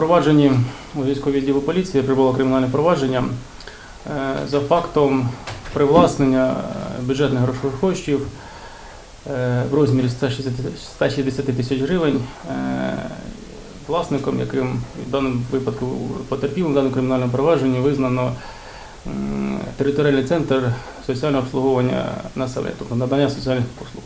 провадженні у військовій відділу поліції прибуло кримінальне провадження е, за фактом привласнення е, бюджетних грошових коштів е, в розмірі 160 160 тисяч гривень власником, яким в даному випадку потерпілим в даному кримінальному провадженні визнано територіальний центр соціального обслуговування населення, тобто надання соціальних послуг.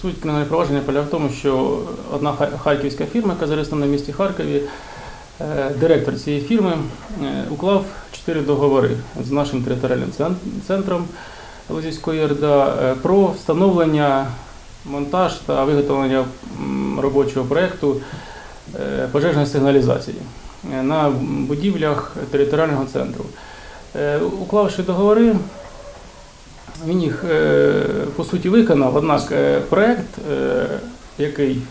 Суть кримінального провадження полягає в тому, що одна харківська фірма, яка зареєстрована в місті Харкові, директор цієї фірми е, уклав чотири договори з нашим територіальним центром Лозівської РДА е, про встановлення, монтаж та виготовлення робочого проєкту е, пожежної сигналізації е, на будівлях територіального центру. Е, Уклавши договори, він їх е, по суті виконав, однак е, проект, е, який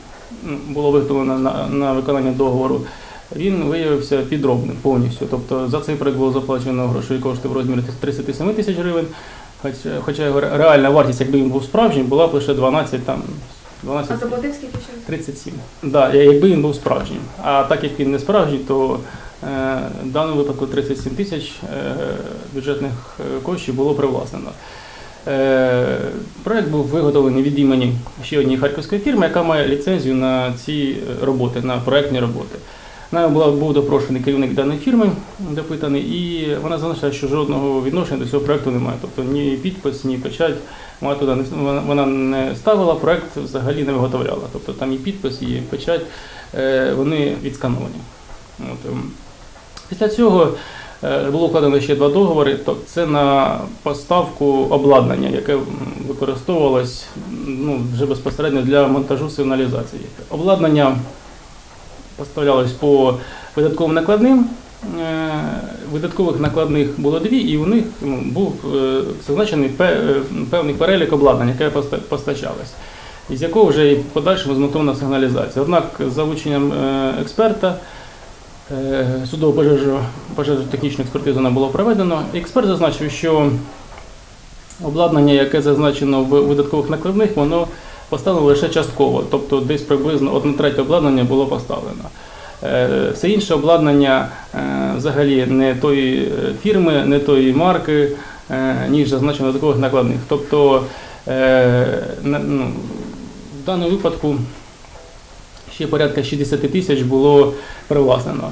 було виготовлено на виконання договору, він виявився підробним повністю. Тобто за цей проект було заплачено грошові кошти в розмірі 37 тисяч гривень, хоча, його реальна вартість, якби він був справжній, була б лише 12 там. 12 А заплатив скільки ще? 37. Да, якби він був справжнім. А так як він не справжній, то е, в даному випадку 37 тисяч е, бюджетних е, коштів було привласнено. Е, проект був виготовлений від імені ще однієї харківської фірми, яка має ліцензію на ці роботи, на проектні роботи. Нами була, був допрошений керівник даної фірми, допитаний, і вона зазначила, що жодного відношення до цього проекту немає. Тобто ні підпис, ні печать вона туди не вона- не ставила, проект взагалі не виготовляла. Тобто там і підпис, і печать, е, вони відскановані. От, ем. Після цього е, було вкладено ще два договори. Тобто це на поставку обладнання, яке використовувалось ну, вже безпосередньо для монтажу сигналізації. Обладнання поставлялось по видатковим накладним. Е, Видаткових накладних було дві, і у них ну, був е, зазначений е, певний перелік обладнання, яке поста- постачалось, із якого вже і подальшому змонтована сигналізація. Однак, за ученням експерта, судово пожежу, пожежно-технічну експертизу не було проведено. Експерт зазначив, що обладнання, яке зазначено в видаткових накладних, воно поставлено лише частково, тобто десь приблизно одна третя обладнання було поставлено. Е, Все інше обладнання е, взагалі не тої е, фірми, не тої марки, ніж зазначено додаткових накладних. Тобто ну, в даному випадку ще порядка 60 тисяч було привласнено.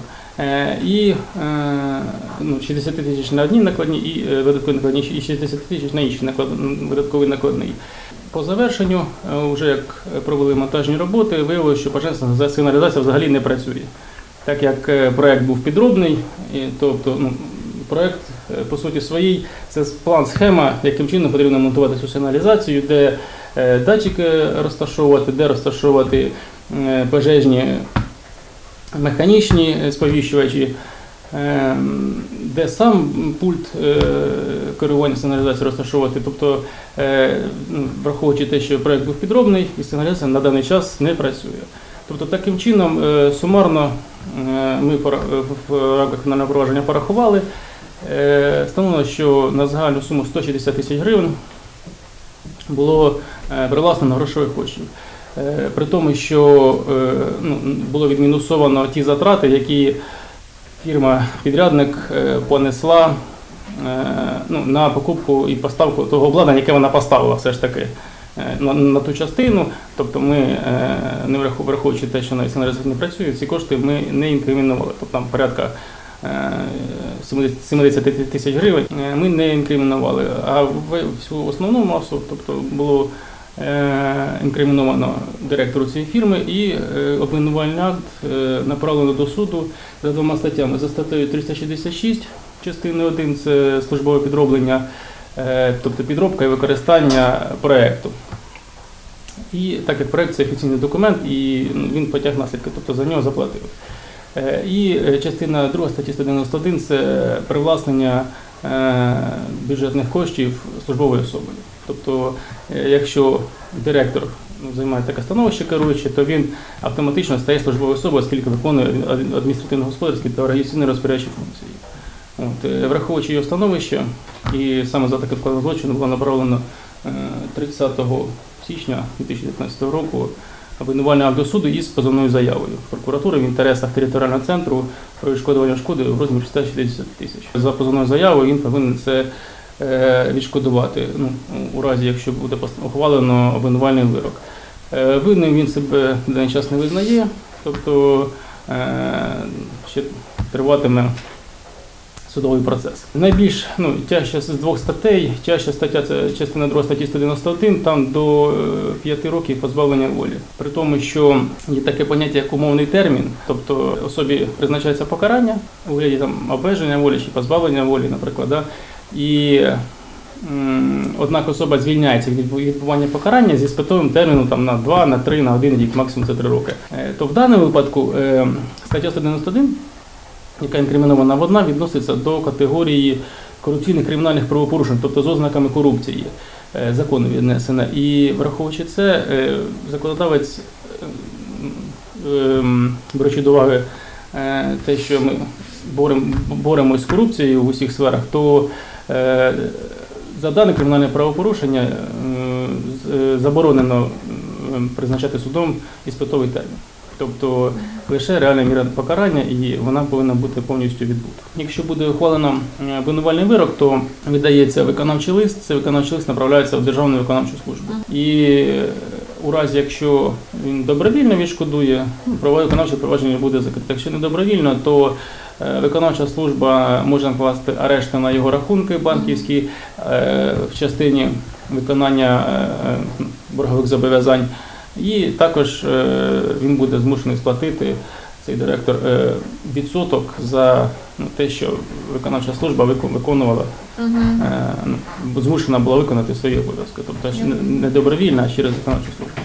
І е, ну, 60 тисяч на одній накладній і накладні, і 60 тисяч на наклад, видатковий накладний. По завершенню, е, вже як провели монтажні роботи, виявилося, що пожежна сигналізація взагалі не працює. Так як е, проект був підробний, тобто ну, проект е, по суті своїй, це план схема, яким чином потрібно монтувати цю сигналізацію, де е, датчики розташовувати, де розташовувати е, пожежні механічні е, сповіщувачі, е, де сам пульт е, керування сигналізацією розташовувати. Тобто, е, ну, враховуючи те, що проект був підробний, і сигналізація на даний час не працює. Тобто, таким чином, е, сумарно ми в- рамках кримінального провадження порахували. Встановлено, що на загальну суму 160 тисяч гривень було привласнено грошових коштів. При тому, що ну, було відмінусовано ті затрати, які фірма-підрядник е, понесла е, ну, на покупку і поставку того обладнання, яке вона поставила все ж таки е, на, на ту частину. Тобто ми, не враховуючи те, що на сигналізації не працює, ці кошти ми не інкримінували. Тобто там порядка е, 70 70 тисяч гривень ми не інкримінували. А в- всю основну масу, тобто було інкриміновано директору цієї фірми і е, обвинувальний акт е, направлено до суду за двома статтями. За статтею 366 частини 1 це службове підроблення, е, тобто підробка і використання проекту. І так як проект це офіційний документ, і ну, він потяг наслідки, тобто за нього заплатив. Е, І е, частина 2 статті 191 це привласнення е, бюджетних коштів службовою особою. Тобто, е, якщо директор ну, займає таке становище керуюче, то він автоматично стає службовою особою, оскільки виконує ад- адміністративно-господарські та організаційні розпорядчі функції. От, е, враховуючи його становище, і саме за таке вкладення злочину було направлено е, 30 січня 2019 року обвинувальний акт до суду із позовною заявою прокуратури в інтересах територіального центру про відшкодування шкоди в розмірі 160 тисяч. За позовною заявою він повинен це е, відшкодувати ну, у разі, якщо буде ухвалено обвинувальний вирок. Е, Винним він себе даний час не визнає, тобто е, ще триватиме судовий процес. Найбільш ну, тяжча з двох статей, тяжча стаття це частина 2 статті 191, там до 5 років позбавлення волі. При тому, що є таке поняття як умовний термін, тобто особі призначається покарання у вигляді там обмеження волі чи позбавлення волі, наприклад. Да? І однак особа звільняється від відбування покарання зі спитовим терміном на 2, на 3, на 1 рік, максимум це 3 роки. Е, То в даному випадку е, стаття 191 яка інкримінована вона, відноситься до категорії корупційних кримінальних правопорушень, тобто з ознаками корупції е, закону віднесена. І враховуючи це, законодавець, е, ем, беручи до уваги те, що ми борем, боремось з корупцією в усіх сферах, то за дане кримінальне правопорушення е, е, заборонено е, призначати судом іспитовий термін. Тобто лише реальна міра покарання, і вона повинна бути повністю відбута. Якщо буде ухвалено е, обвинувальний вирок, то видається виконавчий лист. Цей виконавчий лист направляється в Державну виконавчу службу. І е, у разі, якщо він добровільно відшкодує, ну, виконавче провадження буде закрите. Якщо не добровільно, то е, виконавча служба може накласти арешти на його рахунки банківські е, в частині виконання е, боргових зобов'язань. І також він буде змушений сплатити цей директор е, відсоток за ну, те, що виконавча служба виконувала, е, змушена була виконати свої обов'язки. Тобто не- добровільно, а через виконавчу службу.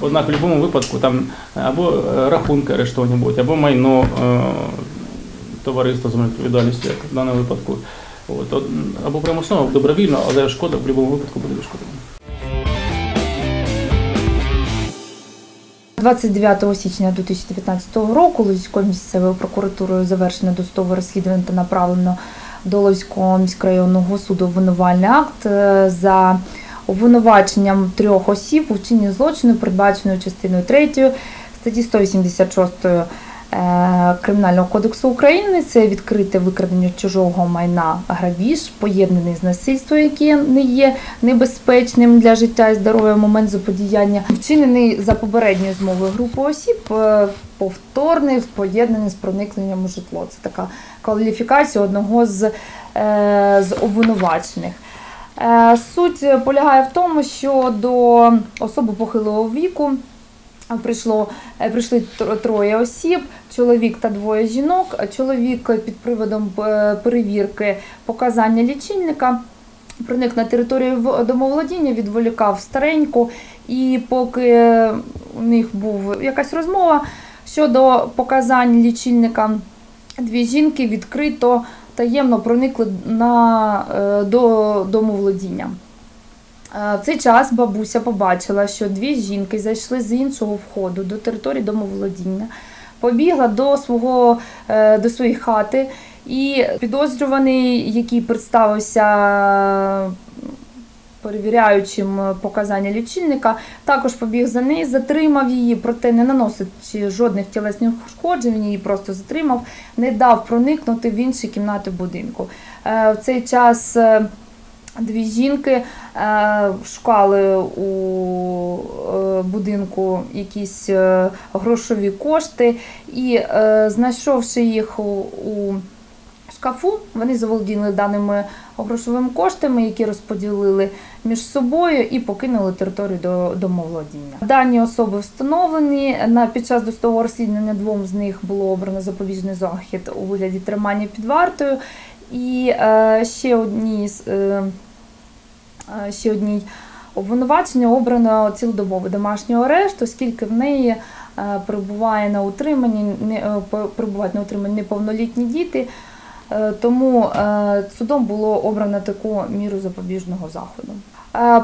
Однак в будь-якому випадку там або е, рахунки арештовані будуть, або майно товариства з відповідальністю, як в даному випадку. От, або примусово, або добровільно, але шкода в будь-якому випадку буде відшкодована. 29 січня 2019 року Лозівською місцевою прокуратурою завершено досудове розслідування та направлено до Лозівського міськрайонного суду обвинувальний акт е, за обвинуваченням трьох осіб у вчиненні злочину, передбаченою частиною 3 статті 186 е, Кримінального кодексу України. Це відкрите викрадення чужого майна грабіж, поєднаний з насильством, яке не є небезпечним для життя і здоров'я в момент заподіяння, вчинений за попередньою змовою групи осіб, е, повторний, поєднаний з проникненням у житло. Це така кваліфікація одного з, е, з обвинувачених. Е, Суть полягає в тому, що до особи похилого віку прийшло, е, прийшли троє осіб, чоловік та двоє жінок. Чоловік під приводом е, перевірки показання лічильника проник на територію домоволодіння, відволікав стареньку, і поки у них був якась розмова щодо показань лічильника, дві жінки відкрито таємно проникли на, е, до домоволодіння. Е, В цей час бабуся побачила, що дві жінки зайшли з іншого входу до території домоволодіння, побігла до свого е, до своєї хати, і підозрюваний, який представився перевіряючим показання лічильника, також побіг за нею, затримав її, проте не наносячи жодних тілесних ушкоджень, він її просто затримав, не дав проникнути в інші кімнати будинку. Е, В цей час Дві жінки е, шукали у е, будинку якісь е, грошові кошти, і знайшовши їх у, шкафу, вони заволоділи даними грошовими коштами, які розподілили між собою і покинули територію до домоволодіння. Дані особи встановлені. На під час досудового розслідування двом з них було обрано запобіжний захід у вигляді тримання під вартою. І е, ще одній е, е, ще одній обвинувачення обрано цілодобовий домашній арешт, оскільки в неї перебуває на утриманні, перебувають на утриманні неповнолітні діти. Тому судом було обрано таку міру запобіжного заходу.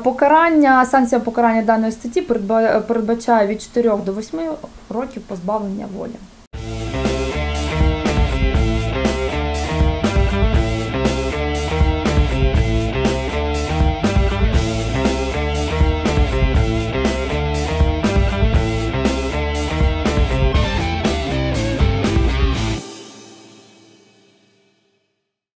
Покарання, санкція покарання даної статті передба- передбачає від 4 до 8 років позбавлення волі.